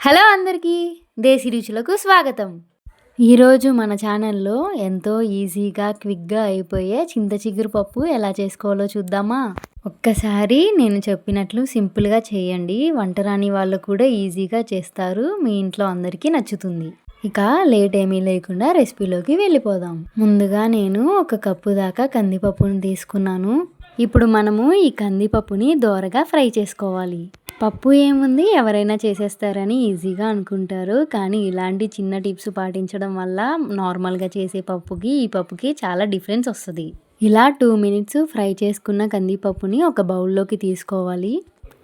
Hello అందరికీ దేశీ రుచులకు స్వాగతం. ఈరోజు మన ఛానల్లో ఎంతో ఈజీగా క్విక్గా అయిపోయే చింత చిగురు పప్పు ఎలా చేసుకోవాలో చూద్దామా? ఒక్కసారి నేను చెప్పినట్లు సింపుల్గా చేయండి. వంట రాని వాళ్ళు కూడా ఈజీగా చేస్తారు. మీ ఇంట్లో అందరికీ నచ్చుతుంది. ఇక లేట్ ఏమీ లేకుండా రెసిపీలోకి వెళ్ళిపోదాం. ముందుగా నేను ఒక కప్పు దాకా కందిపప్పును తీసుకున్నాను. ఇప్పుడు మనము ఈ కందిపప్పుని దోరగా ఫ్రై చేసుకోవాలి. పప్పు ఏముంది? ఎవరైనా చేసేస్తారని ఈజీగా అనుకుంటారు. కానీ ఇలాంటి చిన్న టిప్స్ పాటించడం వల్ల నార్మల్గా చేసే పప్పుకి ఈ పప్పుకి చాలా డిఫరెన్స్ వస్తుంది. ఇలా టూ మినిట్స్ ఫ్రై చేసుకున్న కందిపప్పుని ఒక బౌల్లోకి తీసుకోవాలి.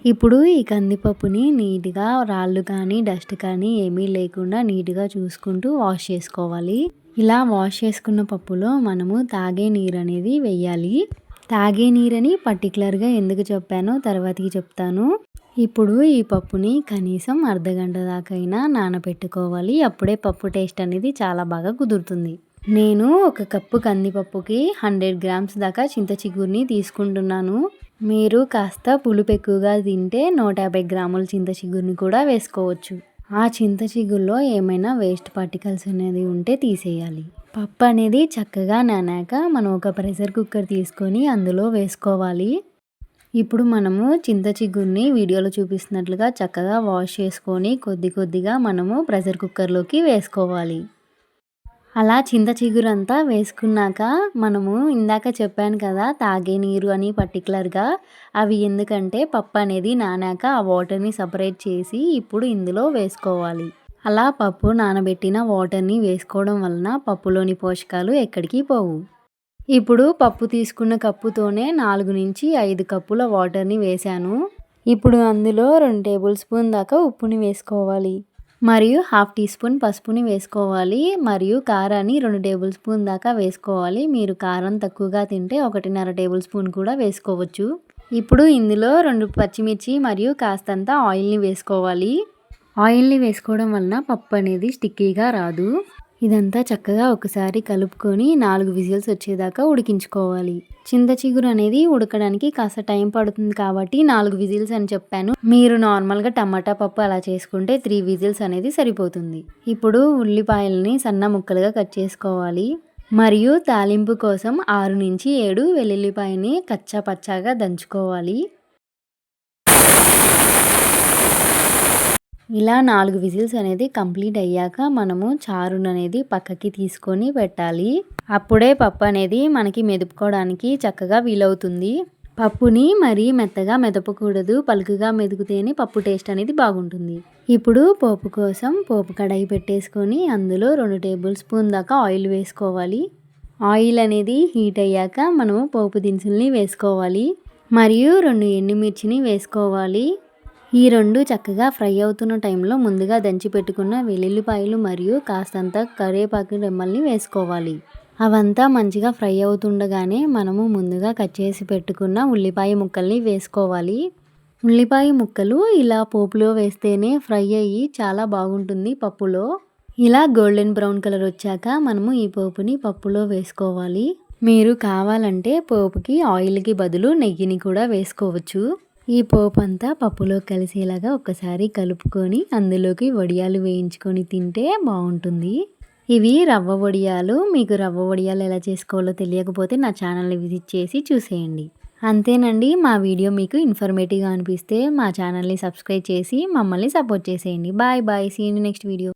ఇప్పుడు ఈ కందిపప్పుని నీట్గా రాళ్ళు కానీ డస్ట్ కానీ ఏమీ లేకుండా నీట్గా చూసుకుంటూ వాష్ చేసుకోవాలి. ఇలా వాష్ చేసుకున్న పప్పులో మనము తాగే నీరు అనేది వెయ్యాలి. తాగే నీరని పర్టికులర్గా ఎందుకు చెప్పానో తర్వాతకి చెప్తాను. ఇప్పుడు ఈ పప్పుని కనీసం అర్ధగంట దాకైనా నానబెట్టుకోవాలి అప్పుడే పప్పు టేస్ట్ అనేది చాలా బాగా కుదురుతుంది. నేను ఒక కప్పు కందిపప్పుకి హండ్రెడ్ గ్రామ్స్ దాకా చింత చిగురిని తీసుకుంటున్నాను. మీరు కాస్త పులుపు ఎక్కువగా తింటే నూట యాభై గ్రాముల చింత చిగురిని కూడా వేసుకోవచ్చు. ఆ చింత చిగుల్లో ఏమైనా వేస్ట్ పార్టికల్స్ అనేది ఉంటే తీసేయాలి. పప్పు అనేది చక్కగా నానాక మనం ఒక ప్రెషర్ కుక్కర్ తీసుకొని అందులో వేసుకోవాలి. ఇప్పుడు మనము చింత చిగురిని వీడియోలో చూపిస్తున్నట్లుగా చక్కగా వాష్ చేసుకొని కొద్ది కొద్దిగా మనము ప్రెషర్ కుక్కర్లోకి వేసుకోవాలి. అలా చింత చిగురు అంతా వేసుకున్నాక మనము ఇందాక చెప్పాను కదా తాగే నీరు అని పర్టికులర్గా అవి ఎందుకంటే పప్పు అనేది నానాక ఆ వాటర్ని సపరేట్ చేసి ఇప్పుడు ఇందులో వేసుకోవాలి. అలా పప్పు నానబెట్టిన వాటర్ని వేసుకోవడం వలన పప్పులోని పోషకాలు ఎక్కడికి పోవు. ఇప్పుడు పప్పు తీసుకున్న కప్పుతోనే నాలుగు నుంచి ఐదు కప్పుల వాటర్ని వేశాను. ఇప్పుడు అందులో రెండు టేబుల్ స్పూన్ దాకా ఉప్పుని వేసుకోవాలి. మరియు హాఫ్ టీ స్పూన్ పసుపుని వేసుకోవాలి. మరియు కారాన్ని రెండు టేబుల్ స్పూన్ దాకా వేసుకోవాలి. మీరు కారం తక్కువగా తింటే ఒకటిన్నర టేబుల్ స్పూన్ కూడా వేసుకోవచ్చు. ఇప్పుడు ఇందులో రెండు పచ్చిమిర్చి మరియు కాస్తంత ఆయిల్ని వేసుకోవాలి. ఆయిల్ని వేసుకోవడం వలన పప్పు అనేది స్టిక్కీగా రాదు. ఇదంతా చక్కగా ఒకసారి కలుపుకొని నాలుగు విజిల్స్ వచ్చేదాకా ఉడికించుకోవాలి. చింత చిగురు అనేది ఉడకడానికి కాస్త టైం పడుతుంది కాబట్టి నాలుగు విజిల్స్ అని చెప్పాను. మీరు నార్మల్గా టమాటా పప్పు అలా చేసుకుంటే త్రీ విజిల్స్ అనేది సరిపోతుంది. ఇప్పుడు ఉల్లిపాయలని సన్న ముక్కలుగా కట్ చేసుకోవాలి. మరియు తాలింపు కోసం ఆరు నుంచి ఏడు వెల్లుల్లిపాయని కచ్చా పచ్చాగా దంచుకోవాలి. ఇలా నాలుగు విజిల్స్ అనేది కంప్లీట్ అయ్యాక మనము చారును అనేది పక్కకి తీసుకొని పెట్టాలి. అప్పుడే పప్పు అనేది మనకి మెదుపుకోవడానికి చక్కగా వీలవుతుంది. పప్పుని మరీ మెత్తగా మెదపకూడదు. పలుకుగా మెదుగుతేనే పప్పు టేస్ట్ అనేది బాగుంటుంది. ఇప్పుడు పోపు కోసం పోపు కడాయి పెట్టేసుకొని అందులో రెండు టేబుల్ స్పూన్ దాకా ఆయిల్ వేసుకోవాలి. ఆయిల్ అనేది హీట్ అయ్యాక మనము పోపు దినుసుల్ని వేసుకోవాలి. మరియు రెండు ఎండుమిర్చిని వేసుకోవాలి. ఈ రెండు చక్కగా ఫ్రై అవుతున్న టైంలో ముందుగా దంచి పెట్టుకున్న వెల్లుల్లిపాయలు మరియు కాస్తంత కరివేపాకు రెమ్మల్ని వేసుకోవాలి. అవంతా మంచిగా ఫ్రై అవుతుండగానే మనము ముందుగా కట్ చేసి పెట్టుకున్న ఉల్లిపాయ ముక్కల్ని వేసుకోవాలి. ఉల్లిపాయ ముక్కలు ఇలా పోపులో వేస్తేనే ఫ్రై అయ్యి చాలా బాగుంటుంది పప్పులో. ఇలా గోల్డెన్ బ్రౌన్ కలర్ వచ్చాక మనము ఈ పోపుని పప్పులో వేసుకోవాలి. మీరు కావాలంటే పోపుకి ఆయిల్కి బదులు నెయ్యిని కూడా వేసుకోవచ్చు. ఈ పోపు అంతా పప్పులో కలిసేలాగా ఒకసారి కలుపుకొని అందులోకి వడియాలు వేయించుకొని తింటే బాగుంటుంది. ఇవి రవ్వ వడియాలు. మీకు రవ్వ వడియాలు ఎలా చేసుకోవాలో తెలియకపోతే నా ఛానల్ని విజిట్ చేసి చూసేయండి. అంతేనండి మా వీడియో మీకు ఇన్ఫర్మేటివ్గా అనిపిస్తే మా ఛానల్ని సబ్స్క్రైబ్ చేసి మమ్మల్ని సపోర్ట్ చేసేయండి. Bye bye. See next video